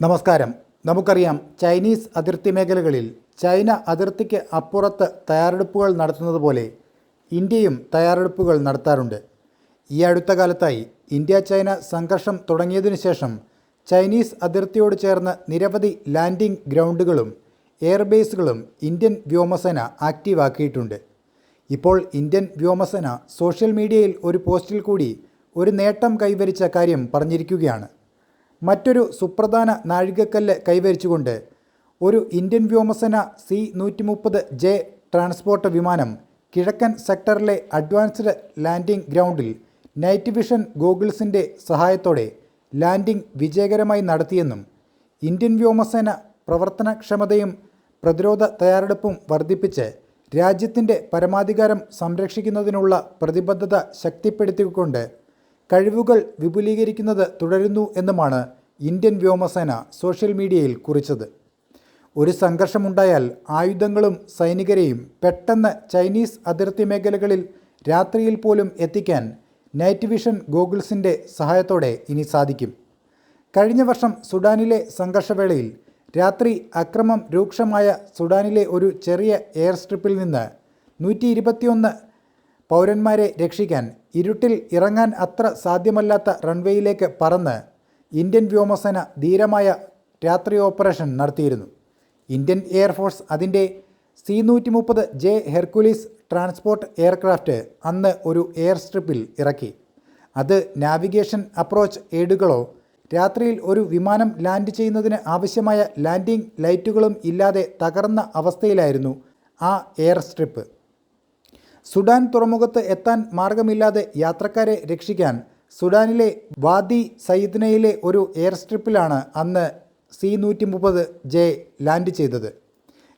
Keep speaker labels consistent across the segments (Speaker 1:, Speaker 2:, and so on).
Speaker 1: നമസ്കാരം. നമുക്കറിയാം ചൈനീസ് അതിർത്തി മേഖലകളിൽ ചൈന അതിർത്തിക്ക് അപ്പുറത്ത് തയ്യാറെടുപ്പുകൾ നടത്തുന്നത് പോലെ ഇന്ത്യയും തയ്യാറെടുപ്പുകൾ നടത്താറുണ്ട്. ഈ അടുത്ത കാലത്തായി ഇന്ത്യ ചൈന സംഘർഷം തുടങ്ങിയതിനു ശേഷം ചൈനീസ് അതിർത്തിയോട് ചേർന്ന് നിരവധി ലാൻഡിംഗ് ഗ്രൗണ്ടുകളും എയർബേസുകളും ഇന്ത്യൻ വ്യോമസേന ആക്റ്റീവാക്കിയിട്ടുണ്ട്. ഇപ്പോൾ ഇന്ത്യൻ വ്യോമസേന സോഷ്യൽ മീഡിയയിൽ ഒരു പോസ്റ്റിൽ കൂടി ഒരു നേട്ടം കൈവരിച്ച കാര്യം പറഞ്ഞിരിക്കുകയാണ്. മറ്റൊരു സുപ്രധാന നാഴികക്കല്ല് കൈവരിച്ചുകൊണ്ട് ഒരു ഇന്ത്യൻ വ്യോമസേന സി നൂറ്റി മുപ്പത് ജെ ട്രാൻസ്പോർട്ട് വിമാനം കിഴക്കൻ സെക്ടറിലെ അഡ്വാൻസ്ഡ് ലാൻഡിംഗ് ഗ്രൗണ്ടിൽ നൈറ്റ് വിഷൻ ഗോഗിൾസിന്റെ സഹായത്തോടെ ലാൻഡിംഗ് വിജയകരമായി നടത്തിയെന്നും ഇന്ത്യൻ വ്യോമസേന പ്രവർത്തനക്ഷമതയും പ്രതിരോധ തയ്യാറെടുപ്പും വർദ്ധിപ്പിച്ച് രാജ്യത്തിന്റെ പരമാധികാരം സംരക്ഷിക്കുന്നതിനുള്ള പ്രതിബദ്ധത ശക്തിപ്പെടുത്തിക്കൊണ്ട് കഴിവുകൾ വിപുലീകരിക്കുന്നത് തുടരുന്നു എന്നുമാണ് ഇന്ത്യൻ വ്യോമസേന സോഷ്യൽ മീഡിയയിൽ കുറിച്ചത്. ഒരു സംഘർഷമുണ്ടായാൽ ആയുധങ്ങളും സൈനികരെയും പെട്ടെന്ന് ചൈനീസ് അതിർത്തി മേഖലകളിൽ രാത്രിയിൽ പോലും എത്തിക്കാൻ നൈറ്റ് വിഷൻ ഗോഗിൾസിന്റെ സഹായത്തോടെ ഇനി സാധിക്കും. കഴിഞ്ഞ വർഷം സുഡാനിലെ സംഘർഷവേളയിൽ രാത്രി അക്രമം രൂക്ഷമായ സുഡാനിലെ ഒരു ചെറിയ എയർ സ്ട്രിപ്പിൽ നിന്ന് നൂറ്റി ഇരുപത്തിയൊന്ന് പൗരന്മാരെ രക്ഷിക്കാൻ ഇരുട്ടിൽ ഇറങ്ങാൻ അത്ര സാധ്യമല്ലാത്ത റൺവേയിലേക്ക് പറന്ന് ഇന്ത്യൻ വ്യോമസേന ധീരമായ രാത്രി ഓപ്പറേഷൻ നടത്തിയിരുന്നു. ഇന്ത്യൻ എയർഫോഴ്സ് അതിന്റെ സി നൂറ്റി മുപ്പത് ജെ ഹെർക്കുലീസ് ട്രാൻസ്പോർട്ട് എയർക്രാഫ്റ്റ് അന്ന് ഒരു എയർ സ്ട്രിപ്പിൽ ഇറക്കി. അത് നാവിഗേഷൻ അപ്രോച്ച് എയ്ഡുകളോ രാത്രിയിൽ ഒരു വിമാനം ലാൻഡ് ചെയ്യുന്നതിന് ആവശ്യമായ ലാൻഡിംഗ് ലൈറ്റുകളും ഇല്ലാതെ തകർന്ന അവസ്ഥയിലായിരുന്നു ആ എയർ സ്ട്രിപ്പ്. സുഡാൻ തുറമുഖത്ത് എത്താൻ മാർഗമില്ലാതെ യാത്രക്കാരെ രക്ഷിക്കാൻ സുഡാനിലെ വാദി സയ്യിദ്നയിലെ ഒരു എയർ സ്ട്രിപ്പിലാണ് അന്ന് സി നൂറ്റി മുപ്പത് ജെ ലാൻഡ് ചെയ്തത്.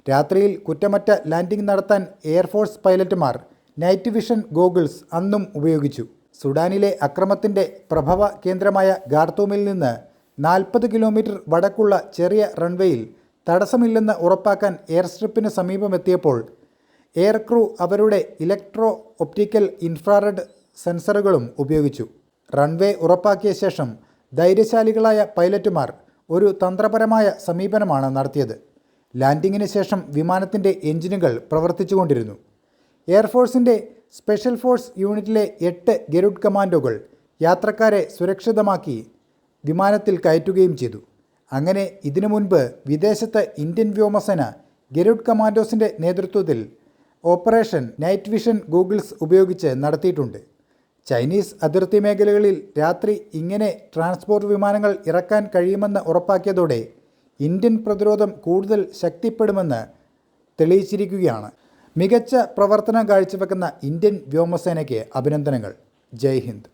Speaker 1: രാത്രിയിൽ കുറ്റമറ്റ ലാൻഡിംഗ് നടത്താൻ എയർഫോഴ്സ് പൈലറ്റുമാർ നൈറ്റ് വിഷൻ ഗോഗിൾസ് അന്നും ഉപയോഗിച്ചു. സുഡാനിലെ അക്രമത്തിന്റെ പ്രഭവ കേന്ദ്രമായ ഗാർത്തൂമിൽ നിന്ന് നാൽപ്പത് കിലോമീറ്റർ വടക്കുള്ള ചെറിയ റൺവേയിൽ തടസ്സമില്ലെന്ന് ഉറപ്പാക്കാൻ എയർ സ്ട്രിപ്പിന് സമീപമെത്തിയപ്പോൾ എയർ ക്രൂ അവരുടെ ഇലക്ട്രോ ഒപ്റ്റിക്കൽ ഇൻഫ്രാറെഡ് സെൻസറുകളും ഉപയോഗിച്ചു. റൺവേ ഉറപ്പാക്കിയ ശേഷം ധൈര്യശാലികളായ പൈലറ്റുമാർ ഒരു തന്ത്രപരമായ സമീപനമാണ് നടത്തിയത്. ലാൻഡിങ്ങിന് ശേഷം വിമാനത്തിന്റെ എഞ്ചിനുകൾ പ്രവർത്തിച്ചുകൊണ്ടിരുന്നു. എയർഫോഴ്സിന്റെ സ്പെഷ്യൽ ഫോഴ്സ് യൂണിറ്റിലെ എട്ട് ഗരുഡ് കമാൻഡോകൾ യാത്രക്കാരെ സുരക്ഷിതമാക്കി വിമാനത്തിൽ കയറ്റുകയും ചെയ്തു. അങ്ങനെ ഇതിനു മുൻപ് വിദേശത്ത് ഇന്ത്യൻ വ്യോമസേന ഗരുഡ് കമാൻഡോസിന്റെ നേതൃത്വത്തിൽ ഓപ്പറേഷൻ നൈറ്റ് വിഷൻ ഗൂഗിൾസ് ഉപയോഗിച്ച് നടത്തിയിട്ടുണ്ട്. ചൈനീസ് അതിർത്തി മേഖലകളിൽ രാത്രി ഇങ്ങനെ ട്രാൻസ്പോർട്ട് വിമാനങ്ങൾ ഇറക്കാൻ കഴിയുമെന്ന് ഉറപ്പാക്കിയതോടെ ഇന്ത്യൻ പ്രതിരോധം കൂടുതൽ ശക്തിപ്പെടുമെന്ന് തെളിയിച്ചിരിക്കുകയാണ്. മികച്ച പ്രവർത്തനം കാഴ്ചവെക്കുന്ന ഇന്ത്യൻ വ്യോമസേനയ്ക്ക് അഭിനന്ദനങ്ങൾ. ജയ് ഹിന്ദ്.